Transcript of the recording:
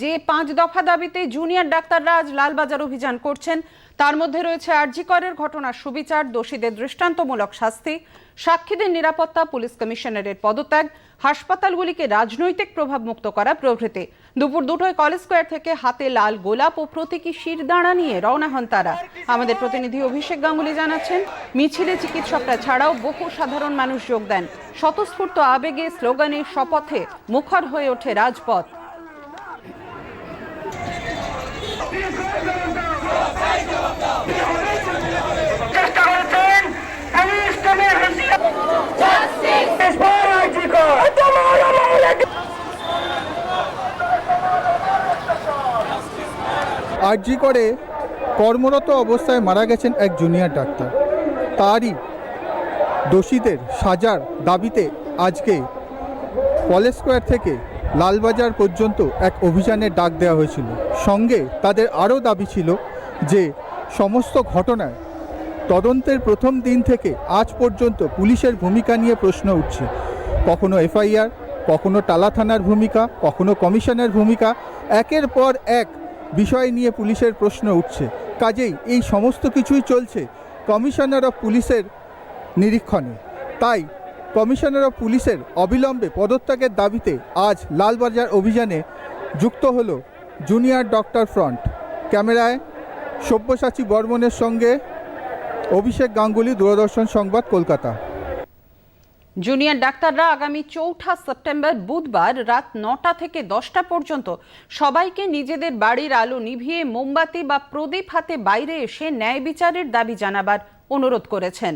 যে পাঁচ দফা দাবিতে জুনিয়র ডাক্তাররা আজ লালবাজার অভিযান করছেন। তার মধ্যে রয়েছে আরজিকরের ঘটনার সুবিচার, দোষীদের দৃষ্টান্তমূলক শাস্তি, সাক্ষীদের নিরাপত্তা, পুলিশ কমিশনারের পদত্যাগ, হাসপাতালগুলিকে রাজনৈতিক প্রভাব মুক্ত করা প্রভৃতি। দুপুর দুটোয় কলেজ স্কোয়ার থেকে হাতে লাল গোলাপ ও প্রতীকী শিরদাঁড়া নিয়ে রওনা হন তারা। আমাদের প্রতিনিধি অভিষেক গাঙ্গুলি জানাচ্ছেন, মিছিলে চিকিৎসকরা ছাড়াও বহু সাধারণ মানুষ যোগ দেন। স্বতঃস্ফূর্ত আবেগে স্লোগানে শপথে মুখর হয়ে ওঠে রাজপথ। আরজি করে কর্মরত অবস্থায় মারা গেছেন এক জুনিয়র ডাক্তার। তারই দোষীদের সাজার দাবিতে আজকে কলেজ স্কোয়ার থেকে লালবাজার পর্যন্ত এক অভিযানের ডাক দেওয়া হয়েছিল। সঙ্গে তাদের আরও দাবি ছিল যে, সমস্ত ঘটনায় তদন্তের প্রথম দিন থেকে আজ পর্যন্ত পুলিশের ভূমিকা নিয়ে প্রশ্ন উঠছে। কখনো এফআইআর, কখনো টালা থানার ভূমিকা, কখনো কমিশনের ভূমিকা, একের পর এক বিষয় নিয়ে পুলিশের প্রশ্ন উঠছে। কাজেই এই সমস্ত কিছুই চলছে কমিশনার অফ পুলিশের নিরীক্ষণে। তাই কমিশনার অফ পুলিশের অবিলম্বে পদত্যাগের দাবিতে আজ লালবাজার অভিযানে যুক্ত হলো জুনিয়র ডক্টর ফ্রন্ট। ক্যামেরায় সব্যসাচী বর্মনের সঙ্গে অভিষেক গাঙ্গুলি, দূরদর্শন সংবাদ, কলকাতা। জুনিয়র ডাক্তাররা আগামী চৌঠা সেপ্টেম্বর বুধবার রাত নটা থেকে দশটা পর্যন্ত সবাইকে নিজেদের বাড়ির আলো নিভিয়ে মোমবাতি বা প্রদীপ হাতে বাইরে এসে ন্যায় বিচারের দাবি জানাবার অনুরোধ করেছেন।